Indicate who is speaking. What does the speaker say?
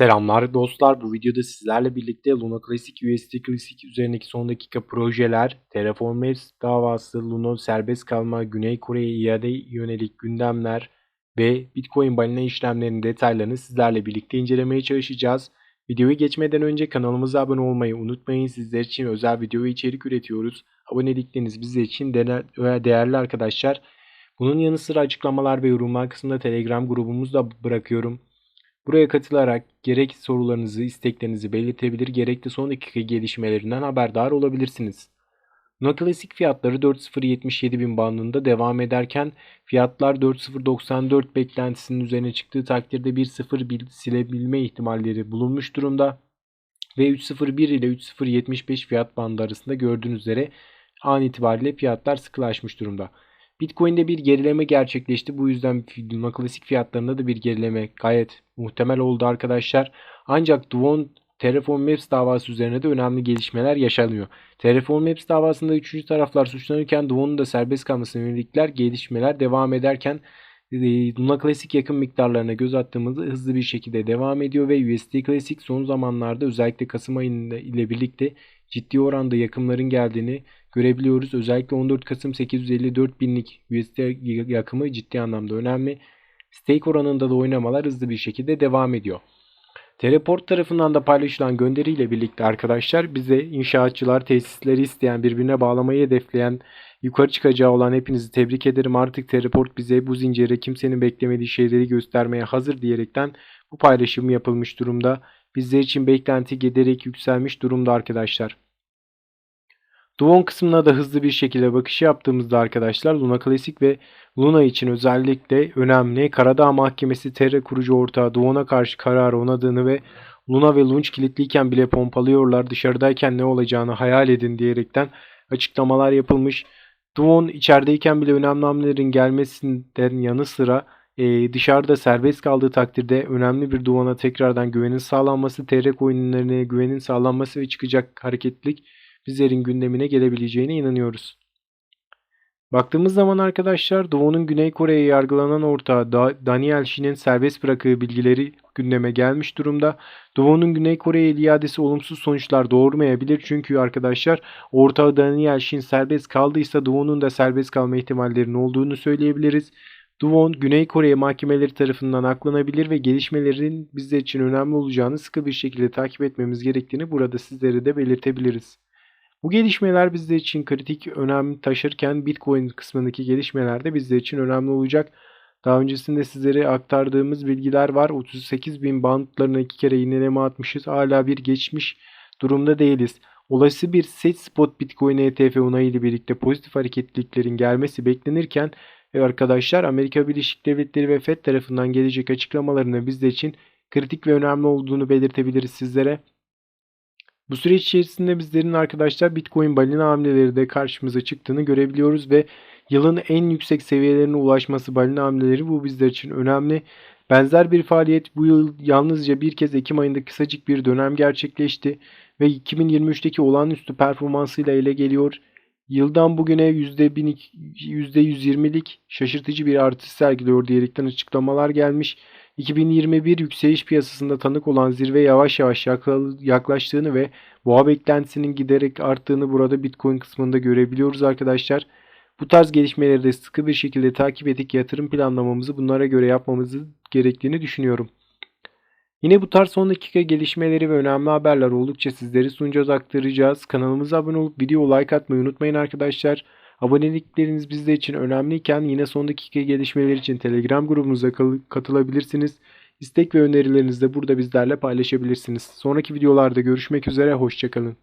Speaker 1: Selamlar dostlar. Bu videoda sizlerle birlikte Luna Classic USD Classic üzerindeki son dakika projeler, Terraform Labs davası, Luna serbest kalma, Güney Kore'ye iade yönelik gündemler ve Bitcoin balina işlemlerinin detaylarını sizlerle birlikte incelemeye çalışacağız. Videoyu geçmeden önce kanalımıza abone olmayı unutmayın. Sizler için özel video ve içerik üretiyoruz. Abonelikleriniz bizler için değerli arkadaşlar. Bunun yanı sıra açıklamalar ve yorumlar kısmında Telegram grubumuzu da bırakıyorum. Buraya katılarak gerek sorularınızı, isteklerinizi belirtebilir, gerek de son dakika gelişmelerinden haberdar olabilirsiniz. Luna Classic fiyatları 4.077 bin bandında devam ederken fiyatlar 4.094 beklentisinin üzerine çıktığı takdirde 1.0 silebilme ihtimalleri bulunmuş durumda. Ve 3.01 ile 3.075 fiyat bandı arasında gördüğünüz üzere an itibariyle fiyatlar sıkılaşmış durumda. Bitcoin'de bir gerileme gerçekleşti. Bu yüzden Klasik fiyatlarında da bir gerileme gayet muhtemel oldu arkadaşlar. Ancak Duon Terraform Maps davası üzerine de önemli gelişmeler yaşanıyor. Terraform Maps davasında üçüncü taraflar suçlanırken Duon'un da serbest kalmasına yönelikler gelişmeler devam ederken e, Luna Classic yakın miktarlarına göz attığımızda hızlı bir şekilde devam ediyor ve USD Classic son zamanlarda özellikle Kasım ayında ile birlikte ciddi oranda yakımların geldiğini görebiliyoruz. Özellikle 14 Kasım 854 binlik USD yakımı ciddi anlamda önemli. Stake oranında da oynamalar hızlı bir şekilde devam ediyor. Teleport tarafından da paylaşılan gönderiyle birlikte arkadaşlar bize inşaatçılar tesisleri isteyen birbirine bağlamayı hedefleyen yukarı çıkacağı olan hepinizi tebrik ederim. Artık Teleport bize bu zincire kimsenin beklemediği şeyleri göstermeye hazır diyerekten bu paylaşım yapılmış durumda. Bizler için beklenti giderek yükselmiş durumda arkadaşlar. Duon kısmına da hızlı bir şekilde bakış yaptığımızda arkadaşlar Luna Classic ve Luna için özellikle önemli Karadağ Mahkemesi Terra kurucu ortağı Duon'a karşı karar onadığını ve Luna ve Lunch kilitliyken bile pompalıyorlar dışarıdayken ne olacağını hayal edin diyerekten açıklamalar yapılmış. Duon içerideyken bile önemli hamlelerin gelmesinden yanı sıra e, dışarıda serbest kaldığı takdirde önemli bir Duon'a tekrardan güvenin sağlanması, TR coinlerine güvenin sağlanması ve çıkacak hareketlik bizlerin gündemine gelebileceğine inanıyoruz. Baktığımız zaman arkadaşlar Doğu'nun Güney Kore'ye yargılanan ortağı Daniel Shin'in serbest bırakığı bilgileri gündeme gelmiş durumda. Doğu'nun Güney Kore'ye iadesi olumsuz sonuçlar doğurmayabilir. Çünkü arkadaşlar ortağı Daniel Shin serbest kaldıysa Doğu'nun da serbest kalma ihtimallerinin olduğunu söyleyebiliriz. Duvon, Güney Kore mahkemeleri tarafından aklanabilir ve gelişmelerin bizler için önemli olacağını sıkı bir şekilde takip etmemiz gerektiğini burada sizlere de belirtebiliriz. Bu gelişmeler bizler için kritik önem taşırken Bitcoin kısmındaki gelişmeler de bizler için önemli olacak. Daha öncesinde sizlere aktardığımız bilgiler var. 38 bin bantlarına iki kere ineleme atmışız. Hala bir geçmiş durumda değiliz. Olası bir set spot Bitcoin ETF onayı ile birlikte pozitif hareketliliklerin gelmesi beklenirken ve arkadaşlar Amerika Birleşik Devletleri ve FED tarafından gelecek açıklamalarını bizler için kritik ve önemli olduğunu belirtebiliriz sizlere. Bu süreç içerisinde bizlerin arkadaşlar Bitcoin balina hamleleri de karşımıza çıktığını görebiliyoruz ve yılın en yüksek seviyelerine ulaşması balina hamleleri bu bizler için önemli. Benzer bir faaliyet bu yıl yalnızca bir kez Ekim ayında kısacık bir dönem gerçekleşti ve 2023'teki olağanüstü performansıyla ele geliyor. Yıldan bugüne %120'lik şaşırtıcı bir artış sergiliyor diyerekten açıklamalar gelmiş. 2021 yükseliş piyasasında tanık olan zirve yavaş yavaş yaklaştığını ve boğa beklentisinin giderek arttığını burada Bitcoin kısmında görebiliyoruz arkadaşlar. Bu tarz gelişmeleri de sıkı bir şekilde takip edip yatırım planlamamızı bunlara göre yapmamızı gerektiğini düşünüyorum. Yine bu tarz son dakika gelişmeleri ve önemli haberler oldukça sizleri sunacağız aktaracağız. Kanalımıza abone olup video like atmayı unutmayın arkadaşlar. Abonelikleriniz bizler için önemliyken yine son dakika gelişmeler için Telegram grubumuza katılabilirsiniz. İstek ve önerilerinizi de burada bizlerle paylaşabilirsiniz. Sonraki videolarda görüşmek üzere, hoşçakalın.